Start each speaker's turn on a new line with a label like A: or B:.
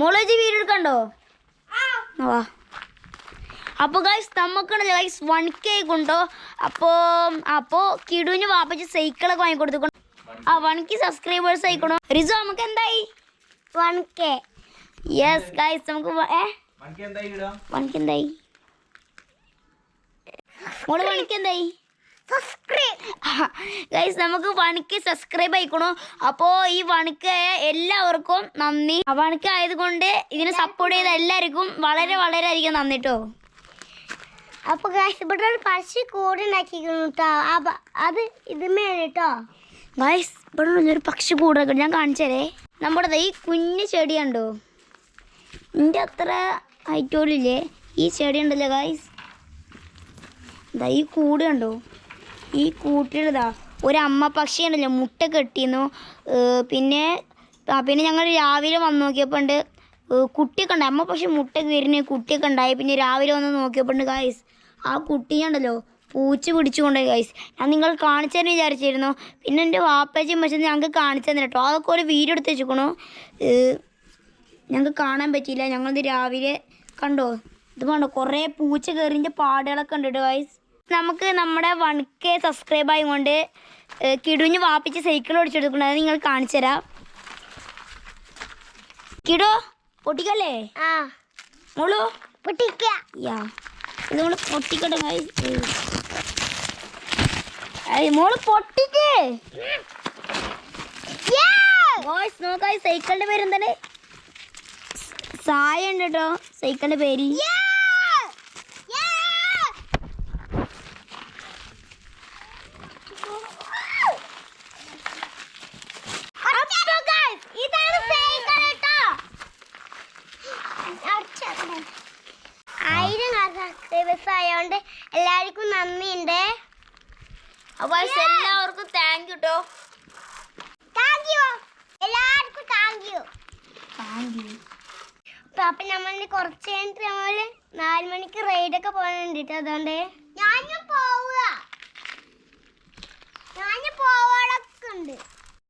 A: മോളേജ് video എടുക്കണ്ടോ? വാ. അപ്പോൾ ഗൈസ് നമുക്കാണല്ലോ ഗൈസ് വൺ കെ കൊണ്ടോ അപ്പോൾ അപ്പോൾ കിടുവിന് വാപ്പച്ച് സൈക്കിളൊക്കെ വാങ്ങി കൊടുത്തു. ആ വൺ കെ സബ്സ്ക്രൈബേഴ്സ് ആയിക്കണോ? റിസോ നമുക്ക് എന്തായി? വൺ കെ യെസ് ഗൈസ് നമുക്ക് വൺ കെ എന്തായി മോൾ വൺ കെ എന്തായി? ഗൈസ് നമുക്ക് വണിക്ക് സബ്സ്ക്രൈബ് ആയിക്കണോ. അപ്പോ ഈ വണിക്ക് എല്ലാവർക്കും നന്ദി. വണിക്ക് ആയതുകൊണ്ട് ഇതിനെ സപ്പോർട്ട് ചെയ്ത എല്ലാവർക്കും വളരെ വളരെ അധികം നന്ദി കേട്ടോ
B: അപ്പൊ ഗൈസ് ഇവിടെ ഒരു പശു കൂട് ഉണ്ടാക്കിക്കുന്നു കേട്ടോ അത് ഇതുമേ കേട്ടോ
A: ഗൈസ് ഇവിടെ ഒരു പക്ഷി കൂടൊക്കെ ഞാൻ കാണിച്ചതേ നമ്മുടെ ഈ കുഞ്ഞു ചെടിയുണ്ടോ എന്റെ അത്ര ഹൈറ്റോളില്ലേ ഈ ചെടി ഉണ്ടല്ലോ ഗൈസ് ദാ ഈ കൂട് കണ്ടോ? ഈ കൂട്ടിലിതാ ഒരു അമ്മ പക്ഷി ഉണ്ടല്ലോ മുട്ട കെട്ടിയിരുന്നു പിന്നെ പിന്നെ ഞങ്ങൾ രാവിലെ വന്ന് നോക്കിയപ്പോൾ ഉണ്ട് കുട്ടിയൊക്കെ ഉണ്ടായി അമ്മ പക്ഷെ മുട്ട കീറിന് കുട്ടിയൊക്കെ ഉണ്ടായി. പിന്നെ രാവിലെ വന്ന് നോക്കിയപ്പോൾ ഉണ്ട് ഗായ്സ് ആ കുട്ടിയുണ്ടല്ലോ പൂച്ച പിടിച്ചുകൊണ്ടേ ഗൈസ് ഞാൻ നിങ്ങൾ കാണിച്ചതെന്ന് വിചാരിച്ചിരുന്നു. പിന്നെ എന്റെ വാപ്പച്ചയും പക്ഷേ ഞങ്ങൾക്ക് കാണിച്ചു തന്നെ കേട്ടോ. അതൊക്കെ ഒരു വീഡിയോ എടുത്ത് വെച്ചിക്കണു ഞങ്ങൾക്ക് കാണാൻ പറ്റിയില്ല. ഞങ്ങളിത് രാവിലെ കണ്ടോ? ഇത് കണ്ടോ? കുറേ പൂച്ച കയറിന്റെ പാടുകളൊക്കെ ഉണ്ട് ഗൈസ് നമുക്ക് നമ്മുടെ വൺ കെ സബ്സ്ക്രൈബ് ആയതുകൊണ്ട് കിടുവിന് വാപ്പിച്ച് സൈക്കിൾ ഓടിച്ചെടുക്കണം അത് നിങ്ങൾ കാണിച്ചു തരാം. കിടു പൊട്ടിക്കല്ലേ?
B: ആ.
A: മോളു?
B: പൊട്ടിക്ക.
A: യാ. ഇത് മോൾ പൊട്ടിക്കട്ടെ മോൾ പൊട്ടിക്കേ. ഗോയ്സ് നോക്കായി സൈക്കിളിന്റെ പേര് എന്താണ് സായ ഉണ്ട് കേട്ടോ സൈക്കിളിന്റെ പേര്
B: ഇതാണ് സൈക്കിൾ കേട്ടോ ആയിരം ആയതുകൊണ്ട് എല്ലാവർക്കും നന്ദിയുണ്ട്.
A: അപ്പോൾ എല്ലാവർക്കും താങ്ക് യു കേട്ടോ
B: താങ്ക് യു എല്ലാവർക്കും താങ്ക് യു
A: താങ്ക് യു
B: അപ്പൊ നമ്മൾ കുറച്ച് കഴിഞ്ഞിട്ട് നമ്മൾ നാല് മണിക്ക് റൈഡൊക്കെ പോകാനുണ്ട് അതുകൊണ്ട്. ഞാൻ പോവുക.